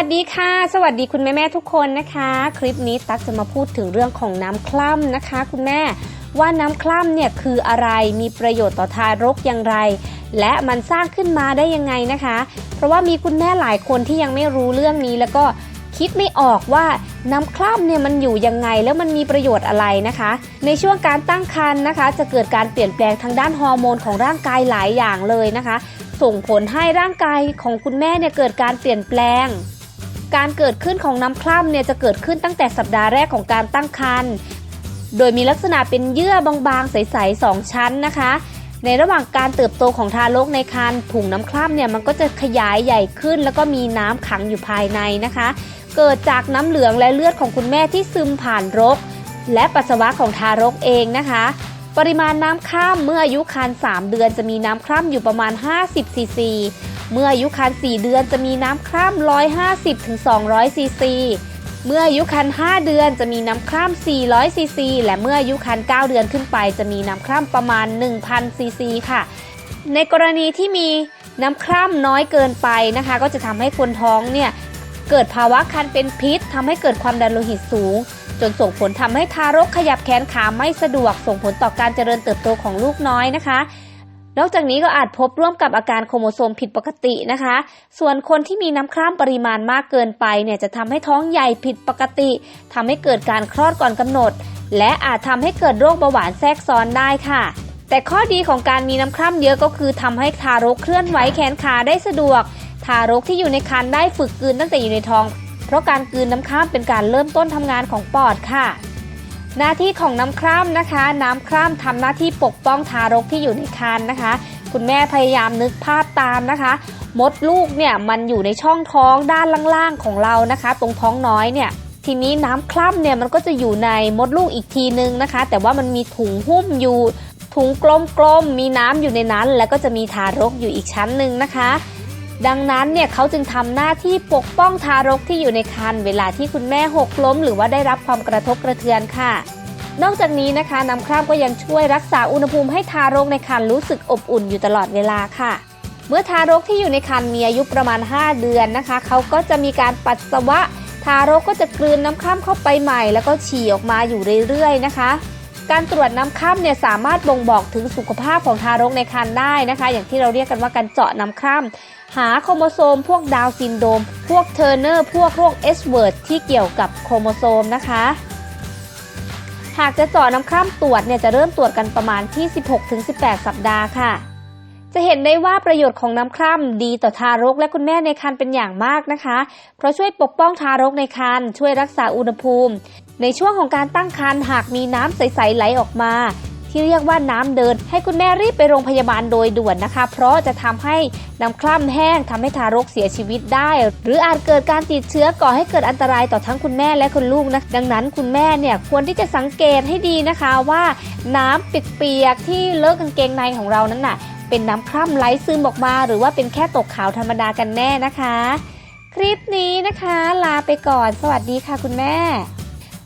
วัสดีค่ะ สวัสดีคุณแม่แม่ทุกคนนะคะ คลิปนี้ตั๊กจะมาพูดถึงเรื่องของน้ำคล่ำนะคะ คุณแม่ว่าน้ำคล่ำเนี่ยคืออะไรมีประโยชน์ต่อทารกอย่างไร และมันสร้างขึ้นมาได้ยังไงนะคะ เพราะว่ามีคุณแม่หลายคนที่ยังไม่รู้เรื่องนี้แล้วก็คิดไม่ออกว่าน้ำคล่ำเนี่ยมันอยู่ยังไงแล้วมันมีประโยชน์อะไรนะคะ ในช่วงการตั้งครรภ์นะคะ จะเกิดการเปลี่ยนแปลงทางด้านฮอร์โมนของร่างกายหลายอย่างเลยนะคะ ส่งผลให้ร่างกายของคุณแม่เนี่ยเกิดการเปลี่ยนแปลง การเกิดขึ้นของน้ำคร่ำเนี่ยจะเกิดขึ้นตั้งแต่สัปดาห์แรกของการตั้งครรภ์โดยมีลักษณะเป็นเยื่อบางๆ ใสๆสองชั้นนะคะ ในระหว่างการเติบโตของทารกในครรภ์ถุงน้ำคร่ำเนี่ยมันก็จะขยายใหญ่ขึ้น แล้วก็มีน้ำขังอยู่ภายในนะคะ เกิดจากน้ำเหลืองและเลือดของคุณแม่ที่ซึมผ่านรก และปัสสาวะของทารกเองนะคะ ปริมาณน้ำคร่ำเมื่ออายุครรภ์3เดือนจะมีน้ำคร่ำอยู่ประมาณ 50ซีซี เมื่ออายุครรภ์4เดือนจะมีน้ำคร่ำ150ถึง200ซีซี เมื่ออายุครรภ์5เดือนจะมีน้ำคร่ำ400ซีซี และเมื่ออายุครรภ์9เดือนขึ้นไป จะมีน้ำคร่ำประมาณ 1,000ซีซีค่ะ ในกรณีที่มีน้ำคร่ำน้อยเกินไปนะคะ ก็จะทำให้คนท้องเนี่ยเกิดภาวะคันเป็นพิษทำให้เกิดความดันโลหิตสูง จนส่งผลทำให้ทารกขยับแขนขาไม่สะดวก ส่งผลต่อการเจริญเติบโตของลูกน้อยนะคะ นอกจากนี้ก็อาจพบร่วมกับอาการโครโมโซมผิดปกตินะคะ ส่วนคนที่มีน้ำคร่ำปริมาณมากเกินไปเนี่ยจะทำให้ท้องใหญ่ผิดปกติทำให้เกิดการคลอดก่อนกำหนด และอาจทำให้เกิดโรคเบาหวานแทรกซ้อนได้ค่ะแต่ข้อดีของการมีน้ำคร่ำเยอะก็คือทำให้ทารกเคลื่อนไหวแขนขาได้สะดวก ทารกที่อยู่ในครรภ์ได้ฝึกกลืนตั้งแต่อยู่ในท้อง เพราะการกลืนน้ำคร่ำเป็นการเริ่มต้นทำงานของปอดค่ะ หน้าที่ของน้ำคร่ำนะคะ น้ำคร่ำทำหน้าที่ปกป้องทารกที่อยู่ในครรภ์นะคะ คุณแม่พยายามนึกภาพตามนะคะ มดลูกเนี่ยมันอยู่ในช่องท้องด้านล่างๆของเรานะคะ ตรงท้องน้อยเนี่ยทีนี้น้ำคร่ำเนี่ยมันก็จะอยู่ในมดลูกอีกทีนึงนะคะ แต่ว่ามันมีถุงหุ้มอยู่ถุงกลมๆมีน้ำอยู่ในนั้น แล้วก็จะมีทารกอยู่อีกชั้นหนึ่งนะคะ ดังนั้นเนี่ยเขาจึงทำหน้าที่ปกป้องทารกที่อยู่ในครรภ์เวลาที่คุณแม่หกล้ม หรือว่าได้รับความกระทบกระเทือนค่ะ นอกจากนี้นะคะน้ำคร่ำก็ยังช่วยรักษาอุณหภูมิให้ทารกในครรภ์รู้สึกอบอุ่นอยู่ตลอดเวลาค่ะ เมื่อทารกที่อยู่ในครรภ์มีอายุประมาณ 5 เดือนนะคะ เขาก็จะมีการปัสสาวะ ทารกก็จะกลืนน้ำคร่ำเข้าไปใหม่ แล้วก็ฉี่ออกมาอยู่เรื่อยๆนะคะ การตรวจน้ำคร่ำเนี่ยสามารถบ่งบอกถึงสุขภาพของทารกในครรภ์ได้นะคะ อย่างที่เราเรียกกันว่าการเจาะน้ำคร่ำหาโครโมโซม พวกดาวซินโดม พวกเทอร์เนอร์ พวกโรคเอสเวิร์ดที่เกี่ยวกับโครโมโซมนะคะหากจะเจาะน้ำคร่ำตรวจเนี่ยจะเริ่มตรวจกันประมาณที่ 16-18 สัปดาห์ค่ะ จะเห็นได้ว่าประโยชน์ของน้ำคร่ำดีต่อทารกและคุณแม่ในครรภ์เป็นอย่างมากนะคะ เพราะช่วยปกป้องทารกในครรภ์ช่วยรักษาอุณหภูมิ ในช่วงของการตั้งครรภ์หากมีน้ำใสๆไหลออกมา ที่เรียกว่าน้ำเดิน ให้คุณแม่รีบไปโรงพยาบาลโดยด่วนนะคะ เพราะจะทำให้น้ำคร่ำแห้งทำให้ทารกเสียชีวิตได้ หรืออาจเกิดการติดเชื้อก่อให้เกิดอันตรายต่อทั้งคุณแม่และคุณลูกนะดังนั้นคุณแม่เนี่ยควรที่จะสังเกตให้ดีนะคะว่า น้ำเปียกๆที่เลอะกางเกงในของเรานั้นน่ะ เป็นน้ำคร่ำไหลซึมออกมา หรือว่าเป็นแค่ตกขาวธรรมดากันแน่นะคะ คลิปนี้นะคะ ลาไปก่อน สวัสดีค่ะคุณแม่